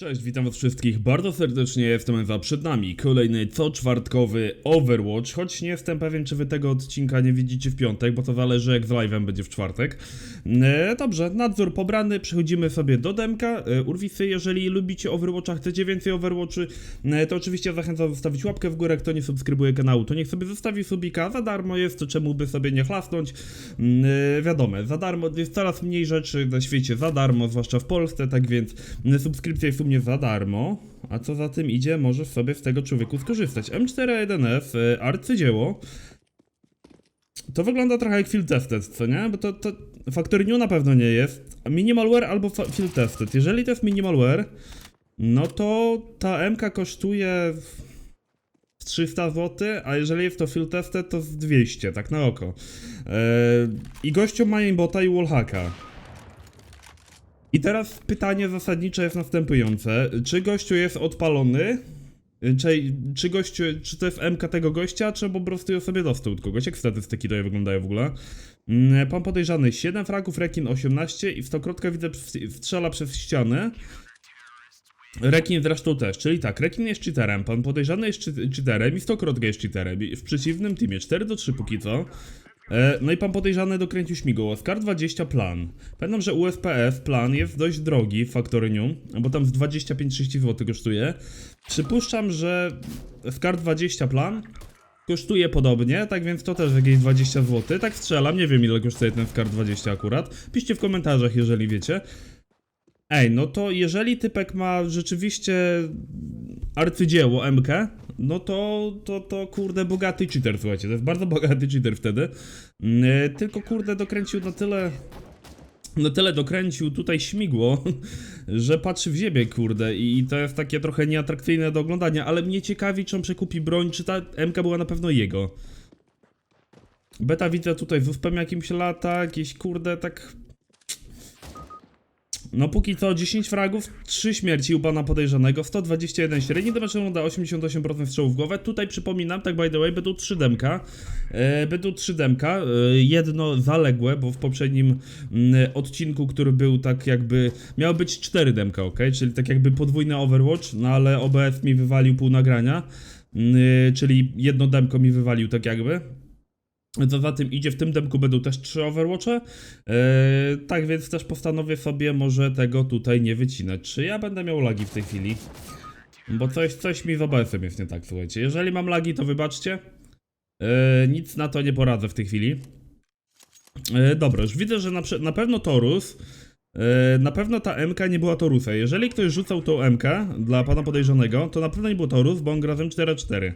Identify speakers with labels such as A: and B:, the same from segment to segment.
A: Cześć, witam was wszystkich bardzo serdecznie, jestem Ewa, przed nami kolejny co czwartkowy Overwatch, choć nie jestem pewien czy wy tego odcinka nie widzicie w piątek, bo to zależy jak z live'em będzie w czwartek. E, dobrze, nadzór pobrany, przechodzimy sobie do demka, e, Urwisy, jeżeli lubicie Overwatcha, chcecie więcej Overwatchy, e, to oczywiście zachęcam zostawić łapkę w górę, kto nie subskrybuje kanału, to niech sobie zostawi subika, za darmo jest, to czemu by sobie nie chlasnąć, Mm, e, wiadomo, za darmo, jest coraz mniej rzeczy na świecie za darmo, zwłaszcza w Polsce, tak więc mm, subskrypcja jest u mnie za darmo, a co za tym idzie, możesz sobie z tego człowieku skorzystać. M41F, e, arcydzieło, to wygląda trochę jak field tested, co nie? Bo to, to Factory New na pewno nie jest, minimalware albo field tested. Jeżeli to jest minimalware, no to ta MK kosztuje z 300 zł, a jeżeli jest to field tested, to z 200, tak na oko. Eee, I gościu ma bota i wallhacka. I teraz pytanie zasadnicze jest następujące. Czy gościu jest odpalony? Czy, czy gościu, czy to jest MK tego gościa, czy po prostu ją sobie dostał od kogoś? Jak statystyki tutaj wyglądają w ogóle? Mm, Pan podejrzany 7 fraków, Rekin 18 i w stokrotkę widzę strzela przez ścianę. Rekin zresztą też, czyli tak, Rekin jest cheaterem, pan podejrzany jest cheat- cheaterem i stokrotkę jest cheaterem. W przeciwnym teamie 4 do 3 póki co. E, No i pan podejrzany dokręcił śmigło. Oscar 20 plan. Pamiętam, że USPS plan jest dość drogi w Factory New, bo tam z 25-30 zł kosztuje. Przypuszczam, że Scar 20 plan kosztuje podobnie, tak więc to też jakieś 20 zł. Tak strzelam, nie wiem ile kosztuje ten Scar 20 akurat. Piszcie w komentarzach, jeżeli wiecie. Ej, no to jeżeli typek ma rzeczywiście arcydzieło MK, no to, to, to kurde bogaty cheater, słuchajcie, to jest bardzo bogaty cheater wtedy. Mm, Tylko kurde dokręcił na tyle, na tyle dokręcił tutaj śmigło, że patrzy w ziemię, kurde, i to jest takie trochę nieatrakcyjne do oglądania, ale mnie ciekawi, czy on przekupi broń, czy ta MK była na pewno jego. Beta widzę tutaj uspem jakimś lata, jakieś kurde, tak no póki co 10 fragów, 3 śmierci u pana podejrzanego, 121 średni, zobaczymy da 88% strzałów w głowę. Tutaj przypominam, tak by the way, będą 3 demka. E, będą 3 demka, e, jedno zaległe, bo w poprzednim mm, odcinku, który był tak jakby, miało być 4 demka, ok? Czyli tak jakby podwójny Overwatch, no ale OBS mi wywalił pół nagrania, mm, czyli jedno demko mi wywalił tak jakby. Co za tym idzie, w tym demku będą też trzy Overwatche. Eee, tak więc też postanowię sobie może tego tutaj nie wycinać. Czy ja będę miał lagi w tej chwili? Bo coś, coś mi z OBS-em jest nie tak, słuchajcie. Jeżeli mam lagi, to wybaczcie. Eee, nic na to nie poradzę w tej chwili. Eee, dobra, już widzę, że na, na pewno Torus. na pewno ta MK nie była Torusa. Jeżeli ktoś rzucał tą MK dla pana podejrzanego, to na pewno nie był Torus, bo on gra z M4-4.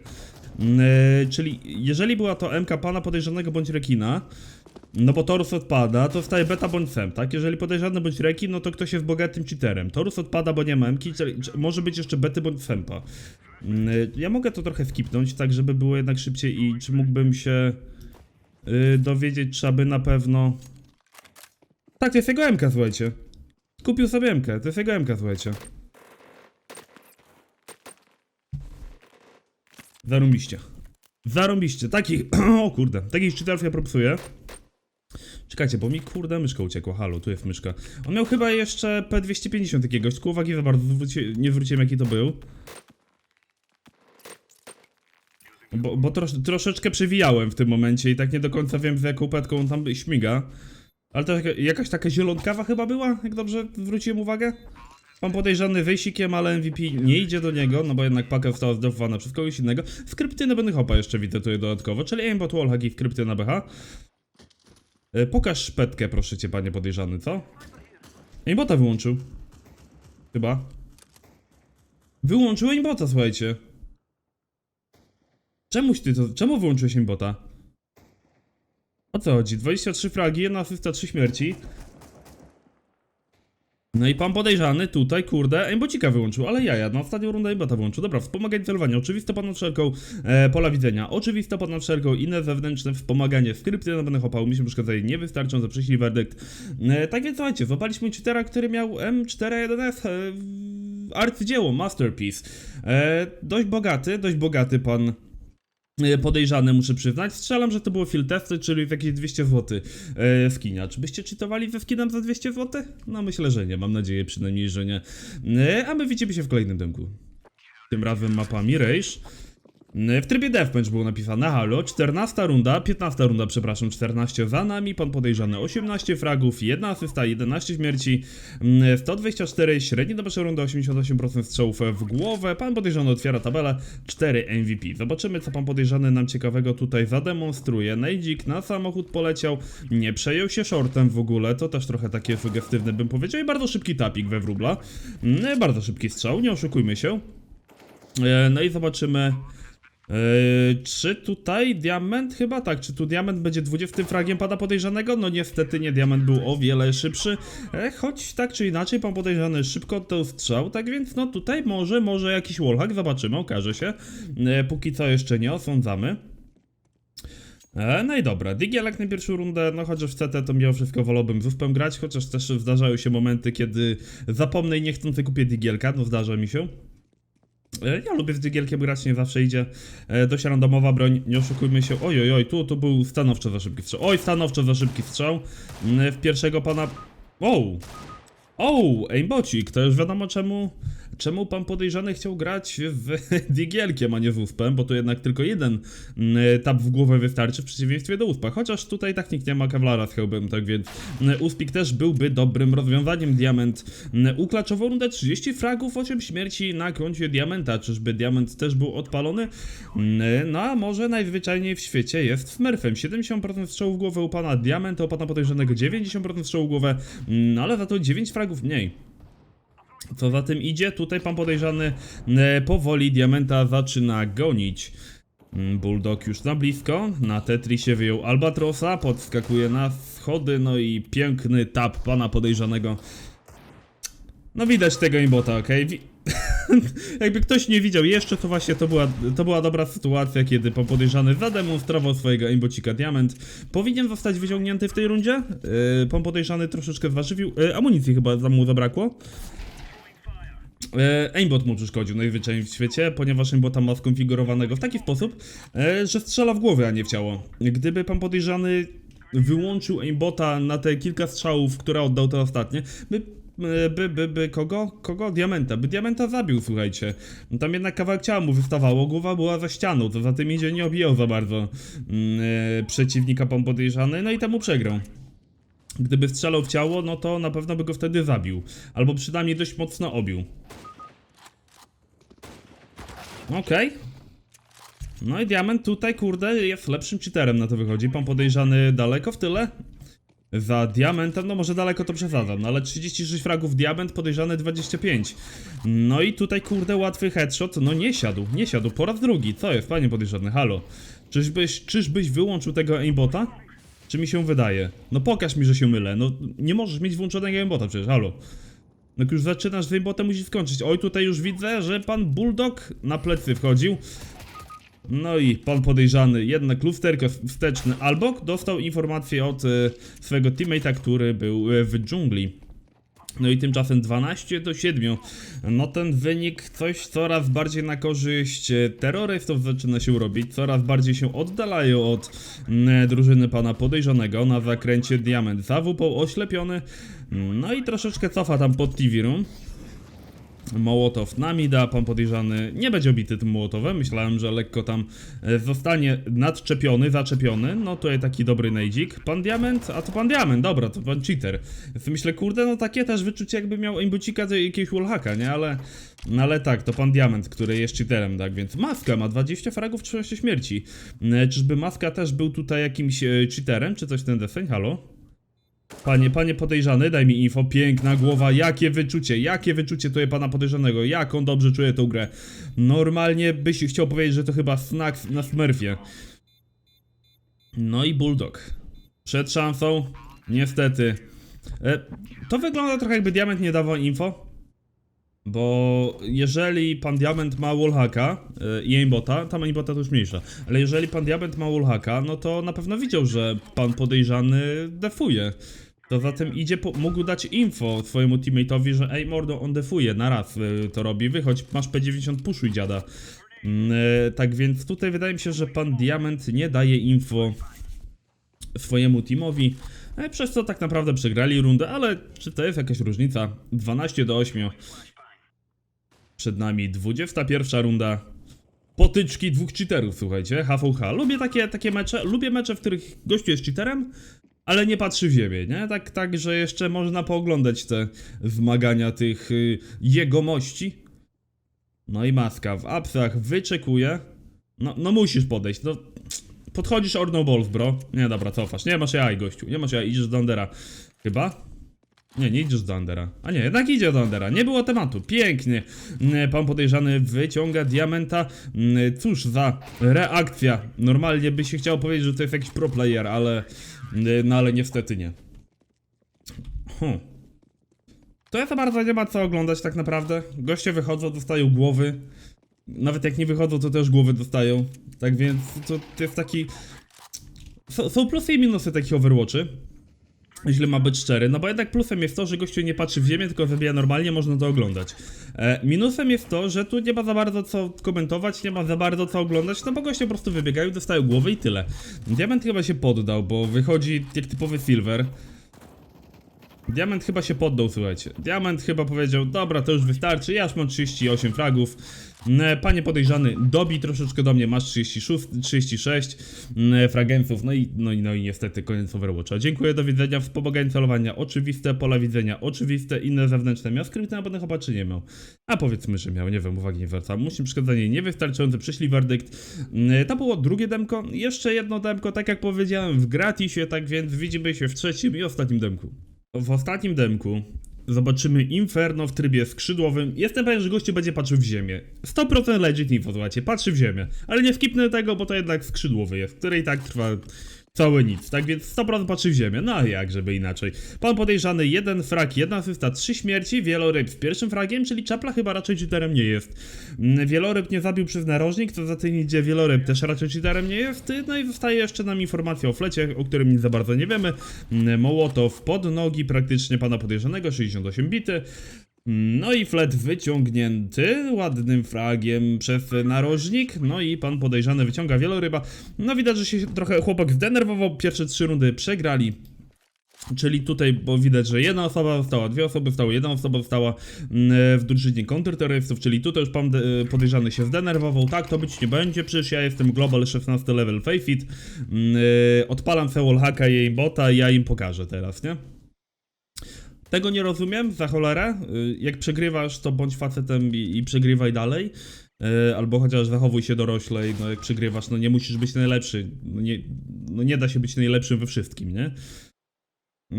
A: E, czyli jeżeli była to MK pana podejrzanego bądź rekina, no bo Torus odpada, to staje beta bądź sem, tak? Jeżeli podejrzany bądź rekin, no to ktoś jest bogatym cheaterem. Torus odpada, bo nie ma MK, może być jeszcze bety bądź sempa. Mm, e, Ja mogę to trochę skipnąć, tak żeby było jednak szybciej i czy mógłbym się y, dowiedzieć, czy aby na pewno... Tak, to jest jego MK, słuchajcie. Kupił sobie MK, to jest jego MK, słuchajcie. Zarąbiście. Zarąbiście. Takich, o kurde, takich cheaterów ja propsuję. Czekajcie, bo mi kurde myszka uciekła. Halo, tu jest myszka. On miał chyba jeszcze P250 jakiegoś, tylko uwagi za bardzo nie zwróciłem jaki to był. Bo, bo trosz, troszeczkę przewijałem w tym momencie i tak nie do końca wiem z jaką petką on tam śmiga. Ale to jaka, jakaś taka zielonkawa chyba była, jak dobrze zwróciłem uwagę? Pan podejrzany wysikiem, ale MVP nie idzie do niego, no bo jednak paka została zdefowana przez kogoś innego. Skrypty na będę hopa jeszcze widzę tutaj dodatkowo, czyli aimbot wallhack i skrypty na BH. E, pokaż szpetkę, proszę cię, panie podejrzany, co? Aimbota wyłączył. Chyba. Wyłączył aimbota, słuchajcie. Czemuś ty to, czemu wyłączyłeś aimbota? O co chodzi? 23 fragi, jedna asysta, 3 śmierci. No i pan podejrzany tutaj, kurde, aimbocika wyłączył, ale jaja, na ostatnią rundę aimbota wyłączył. Dobra, wspomaganie celowania, oczywiste ponad wszelką e, pola widzenia, oczywiste ponad wszelką inne zewnętrzne wspomaganie, skrypty na będę hopały, mi się przeszkadzają, nie wystarczą, zaprzyśli werdykt. E, tak więc słuchajcie, złapaliśmy cheatera, który miał M41F, e, arcydzieło, masterpiece. E, dość bogaty, dość bogaty pan podejrzane, muszę przyznać. Strzelam, że to było field testy, czyli w jakieś 200 zł e, skina. Czy byście czytowali ze skinem za 200 zł? No myślę, że nie. Mam nadzieję przynajmniej, że nie. E, a my widzimy się w kolejnym demku. Tym razem mapa Mirage. W trybie deathmatch było napisane halo, 14 runda, 15 runda, przepraszam, 14 za nami, pan podejrzany 18 fragów, 1 asysta, 11 śmierci, mm, 124, średni do pierwszej rundy 88% strzałów w głowę, pan podejrzany otwiera tabelę, 4 MVP. Zobaczymy co pan podejrzany nam ciekawego tutaj zademonstruje. Nejdzik na samochód poleciał, nie przejął się shortem w ogóle, to też trochę takie sugestywne bym powiedział i bardzo szybki tapik we wróbla, Mm, bardzo szybki strzał, nie oszukujmy się. No i zobaczymy. Eee, czy tutaj diament? Chyba tak. Czy tu diament będzie 20 fragiem pana podejrzanego? No niestety nie, diament był o wiele szybszy. E, choć tak czy inaczej, pan podejrzany szybko oddał strzał, tak więc no tutaj może, może jakiś wallhack, zobaczymy, okaże się. E, póki co jeszcze nie osądzamy. E, no i dobra, Digielek na pierwszą rundę, no chociaż w CT to mimo wszystko wolałbym z uspem grać, chociaż też zdarzają się momenty, kiedy zapomnę i niechcący kupię Digielka, no zdarza mi się. E, Ja lubię z dygielkiem grać, nie zawsze idzie. E, Dość randomowa broń, nie oszukujmy się. Oj, oj, oj, tu, tu był stanowczo za szybki strzał. Oj, stanowczo za szybki strzał. Mm, W pierwszego pana... O! O, aimbocik, to już wiadomo czemu, czemu pan podejrzany chciał grać w digielkiem, a nie w uspem, bo to jednak tylko jeden mm, tap w głowę wystarczy w przeciwieństwie do uspa. Chociaż tutaj tak nikt nie ma kewlara z hełbem, tak więc mm, uspik też byłby dobrym rozwiązaniem. Diament mm, uklaczował rundę 30 fragów, 8 śmierci na koncie diamenta. Czyżby diament też był odpalony? Mm, No a może najzwyczajniej w świecie jest smurfem. 70% strzałów w głowę u pana diamenta, u pana podejrzanego 90% strzałów w głowę, no ale za to 9 fragów mniej. Co za tym idzie, tutaj pan podejrzany e, powoli diamenta zaczyna gonić. Mm, Bulldog już na blisko, na Tetrisie wyjął Albatrosa, podskakuje na schody, no i piękny tap pana podejrzanego. No widać tego imbota? Wi- Jakby ktoś nie widział jeszcze, to właśnie to była, to była dobra sytuacja, kiedy pan podejrzany zademonstrował swojego aimbocika diament. Powinien zostać wyciągnięty w tej rundzie. Yy, pan podejrzany troszeczkę zważywił. Yy, amunicji chyba mu zabrakło. E, aimbot mu przeszkodził najzwyczajniej w świecie, ponieważ aimbota ma skonfigurowanego w taki sposób, e, że strzela w głowę, a nie w ciało. Gdyby pan podejrzany wyłączył aimbota na te kilka strzałów, które oddał te ostatnie, by e, by, by, by, kogo? Kogo? Diamenta. By Diamenta zabił, słuchajcie. Tam jednak kawałek ciała mu wystawało, głowa była za ścianą, to za tym idzie nie obijał za bardzo e, przeciwnika pan podejrzany, no i temu przegrał. Gdyby strzelał w ciało, no to na pewno by go wtedy zabił. Albo przynajmniej dość mocno obił. Okej. No i diament tutaj, kurde, jest lepszym cheaterem na to wychodzi. Pan podejrzany daleko w tyle? Za diamentem, no może daleko to przesadzam, no ale 36 fragów diament, podejrzany 25. No i tutaj, kurde, łatwy headshot, no nie siadł, nie siadł, po raz drugi. Co jest, panie podejrzany, halo? Czyżbyś, czyżbyś wyłączył tego aimbota? Czy mi się wydaje? No pokaż mi, że się mylę, no nie możesz mieć włączonego aimbota przecież, halo. No jak już zaczynasz z aimbotem, musisz skończyć. Oj, tutaj już widzę, że pan Bulldog na plecy wchodził. No i pan podejrzany, jednak lusterko wsteczny Albok dostał informację od e, swojego teammate'a, który był e, w dżungli. No i tymczasem 12 do 7. No ten wynik coś coraz bardziej na korzyść e, terrorystów zaczyna się robić. Coraz bardziej się oddalają od drużyny pana podejrzanego na zakręcie Diament. Zawupał oślepiony. No i troszeczkę cofa tam pod TV Room. Mołotow na mida, pan podejrzany nie będzie obity tym Mołotowem, myślałem, że lekko tam e, zostanie nadczepiony, zaczepiony, no tutaj taki dobry nejdzik. Pan Diament, a to pan Diament, dobra, to pan cheater. Myślę, kurde, no takie też wyczucie jakby miał aimbocika do jakiegoś wallhacka, nie, ale... No ale tak, to pan Diament, który jest cheaterem, tak, więc Maska ma 20 fragów, 13 śmierci. E, Czyżby Maska też był tutaj jakimś e, cheaterem, czy coś w ten deseń, halo? Panie, panie podejrzany, daj mi info. Piękna głowa, jakie wyczucie, jakie wyczucie tutaj pana podejrzanego, jak on dobrze czuje tą grę. Normalnie byś chciał powiedzieć, że to chyba snack na Smurfie. No i Bulldog. Przed szansą, niestety. E, to wygląda trochę jakby Diament nie dawał info. Bo jeżeli pan Diament ma wallhacka yy, i aimbota, tam aimbota to już mniejsza, ale jeżeli pan Diament ma wallhacka, no to na pewno widział, że pan podejrzany defuje. To zatem idzie, po, mógł dać info swojemu teammate'owi, że ej mordo, on defuje, na raz yy, to robi, wychodź, masz P90, puszuj dziada. E, Tak więc tutaj wydaje mi się, że pan Diament nie daje info swojemu teamowi, e, przez co tak naprawdę przegrali rundę, ale czy to jest jakaś różnica? 12 do 8. Przed nami 21 runda. Potyczki dwóch cheaterów, słuchajcie, HVH. Lubię takie, takie mecze, lubię mecze, w których gościu jest cheaterem, ale nie patrzy w ziemię, nie? Tak, tak, że jeszcze można pooglądać te zmagania tych y, jegomości. No i maska w apsach wyczekuje. No, no musisz podejść, no. Podchodzisz Orno bro. Nie, dobra, cofasz. Nie masz jaj, gościu. Nie masz jaj, idziesz do Undera. Chyba? Nie, nie idziesz do Undera. A nie, jednak idzie do Undera. Nie było tematu. Pięknie. Mm, Pan podejrzany wyciąga diamenta. Mm, Cóż za reakcja. Normalnie by się chciało powiedzieć, że to jest jakiś pro player, ale... mm, No ale niestety nie. Hm. To ja za bardzo nie ma co oglądać tak naprawdę. Goście wychodzą, dostają głowy. Nawet jak nie wychodzą, to też głowy dostają. Tak więc to, to jest taki... Są, są plusy i minusy takich Overwatchy. Jeśli ma być szczery, no bo jednak plusem jest to, że gościu nie patrzy w ziemię, tylko zabija normalnie, można to oglądać. E, minusem jest to, że tu nie ma za bardzo co komentować, nie ma za bardzo co oglądać, no bo goście po prostu wybiegają, dostają głowę i tyle. Diament chyba się poddał, bo wychodzi jak typowy silver. Diament chyba się poddał, słuchajcie. Diament chyba powiedział, dobra, to już wystarczy, ja już mam 38 fragów. E, Panie podejrzany, dobij troszeczkę do mnie, masz 36, 36 mm, fragentów, no i, no, i, no i niestety koniec Overwatcha. Dziękuję, do widzenia, wspomaganie celowania, oczywiste, pola widzenia, oczywiste, inne zewnętrzne. Miał skrypty na pewno chyba czy nie miał? A powiedzmy, że miał, nie wiem, uwagi nie zwracam. Musi przeszkadzanie niewystarczające, przyszli werdykt. Mm, To było drugie demko, jeszcze jedno demko, tak jak powiedziałem, w gratisie, tak więc widzimy się w trzecim i ostatnim demku. W ostatnim demku zobaczymy Inferno w trybie skrzydłowym. Jestem pewien, że gościu będzie patrzył w ziemię. 100% legit info, słuchajcie, patrzy w ziemię. Ale nie skipnę tego, bo to jednak skrzydłowy jest, który i tak trwa całe nic. Tak więc 100% patrzy w ziemię. No a jak, żeby inaczej. Pan podejrzany, jeden frag, jedna asysta, trzy śmierci, wieloryb z pierwszym fragiem, czyli czapla chyba raczej cheaterem nie jest. Mm, Wieloryb nie zabił przez narożnik, co za tym idzie, wieloryb też raczej cheaterem nie jest. No i zostaje jeszcze nam informacja o flecie, o którym nic za bardzo nie wiemy. Mm, Mołotow pod nogi praktycznie pana podejrzanego, 68 bity. No i flet wyciągnięty ładnym fragiem przez narożnik. No i pan podejrzany wyciąga wieloryba. No widać, że się trochę chłopak zdenerwował. Pierwsze trzy rundy przegrali. Czyli tutaj, bo widać, że jedna osoba została, dwie osoby zostały, jedna osoba została mm, w drużynie kontrterrorystów, czyli tutaj już pan e, podejrzany się zdenerwował. Tak, to być nie będzie, przecież ja jestem Global 16 level Faceit. Mm, e, Odpalam se wallhacka i jej bota ja im pokażę teraz, nie? Tego nie rozumiem, za cholerę. Y, Jak przegrywasz, to bądź facetem i, i przegrywaj dalej. Y, Albo chociaż zachowuj się doroślej, no jak przegrywasz, no nie musisz być najlepszy. No nie, no nie da się być najlepszym we wszystkim, nie?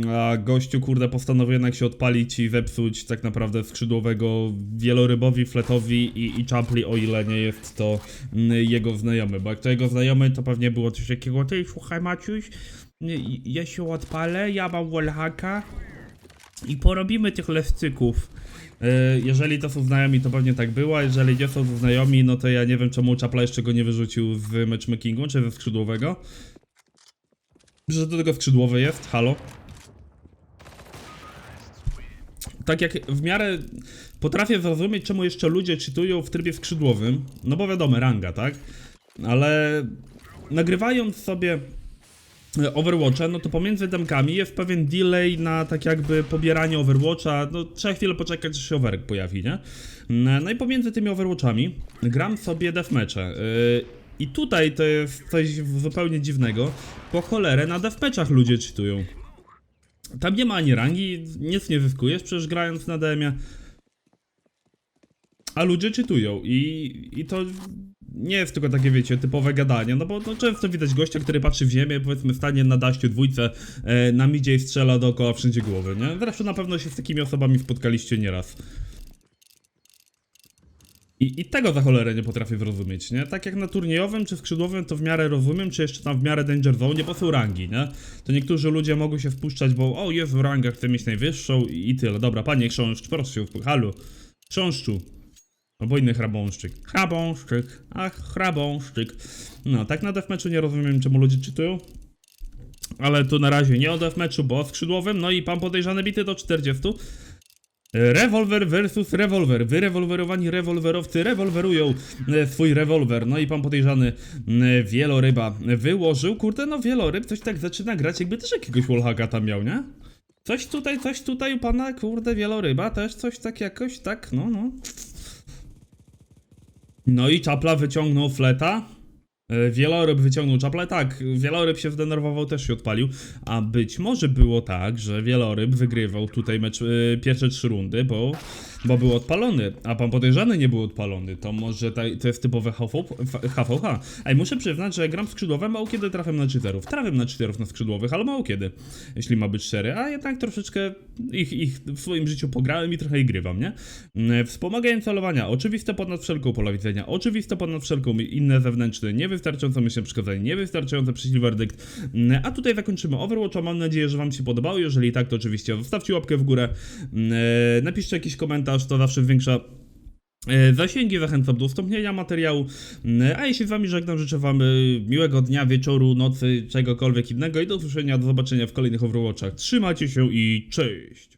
A: A gościu, kurde, postanowił jednak się odpalić i zepsuć tak naprawdę skrzydłowego wielorybowi, fletowi i, i czapli, o ile nie jest to mm, jego znajomy. Bo jak to jego znajomy, to pewnie było coś takiego, ty słuchaj Maciuś, y, ja się odpalę, ja mam wallhacka, i porobimy tych lewcyków. E, Jeżeli to są znajomi, to pewnie tak było, jeżeli nie są znajomi, no to ja nie wiem czemu Czapla jeszcze go nie wyrzucił z matchmakingu, czy ze skrzydłowego. Że do tego skrzydłowy jest, halo. Tak jak w miarę potrafię zrozumieć, czemu jeszcze ludzie czytują w trybie skrzydłowym, no bo wiadomo, ranga, tak? Ale nagrywając sobie Overwatcha, no to pomiędzy demkami jest pewien delay na tak jakby pobieranie Overwatcha, no trzeba chwilę poczekać, aż się overek pojawi, nie? No i pomiędzy tymi Overwatchami gram sobie deathmatche. Yy, I tutaj to jest coś zupełnie dziwnego, po cholerę na deathmatchach ludzie czytują. Tam nie ma ani rangi, nic nie zyskujesz przecież grając na DM-ie. A ludzie czytują i, i to nie jest tylko takie, wiecie, typowe gadanie, no bo no, często widać gościa, który patrzy w ziemię, powiedzmy stanie na daściu dwójce, e, na midzie i strzela dookoła wszędzie głowy, nie? Zresztą na pewno się z takimi osobami spotkaliście nieraz. I, I tego za cholerę nie potrafię zrozumieć, nie? Tak jak na turniejowym czy skrzydłowym to w miarę rozumiem, czy jeszcze tam w miarę danger zone, bo są rangi, nie? To niektórzy ludzie mogą się wpuszczać, bo o, jest w rangach, chcę mieć najwyższą i, i tyle. Dobra, panie chrząszcz, proszę wpuszczać. Halo, chrząszczu. Albo inny chrabąszczyk. Chrabąszczyk. Ach, chrabąszczyk. No, tak na deathmatchu nie rozumiem, czemu ludzie czytują. Ale tu na razie nie o deathmatchu, bo o skrzydłowym. No i pan podejrzany bity do 40. Rewolwer versus rewolwer. Wyrewolwerowani rewolwerowcy rewolwerują e, swój rewolwer. No i pan podejrzany e, wieloryba wyłożył. Kurde, no wieloryb coś tak zaczyna grać, jakby też jakiegoś wallhacka tam miał, nie? Coś tutaj, coś tutaj u pana, kurde, wieloryba też coś tak jakoś, tak, no, no. No i czapla wyciągnął fleta. E, Wieloryb wyciągnął czaplę, tak, wieloryb się zdenerwował, też się odpalił, a być może było tak, że wieloryb wygrywał tutaj mecz, e, pierwsze trzy rundy, bo, bo był odpalony, a pan podejrzany nie był odpalony, to może ta, to jest typowe HVH. Ej, muszę przyznać, że gram skrzydłowe, mało kiedy trafiam na cheaterów, trafiam na cheaterów na skrzydłowych, ale mało kiedy, jeśli ma być szczery, a jednak troszeczkę ich, ich w swoim życiu pograłem i trochę ich grywam, nie? Mm, Wspomaganie celowania, oczywiste ponad wszelką pola widzenia, oczywiste ponad wszelką inne zewnętrzne, niewystarczająco myślę przekazanie, niewystarczająco przyszli werdykt. Mm, A tutaj zakończymy Overwatcha, mam nadzieję, że wam się podobało, jeżeli tak, to oczywiście zostawcie łapkę w górę, Mm, napiszcie jakiś komentarz, to zawsze zwiększa E, Zasięgi zachęcam do udostępnienia materiału, Mm, a jeśli z wami żegnam, życzę wam e, miłego dnia, wieczoru, nocy, czegokolwiek innego i do usłyszenia, do zobaczenia w kolejnych Overwatchach. Trzymajcie się i cześć!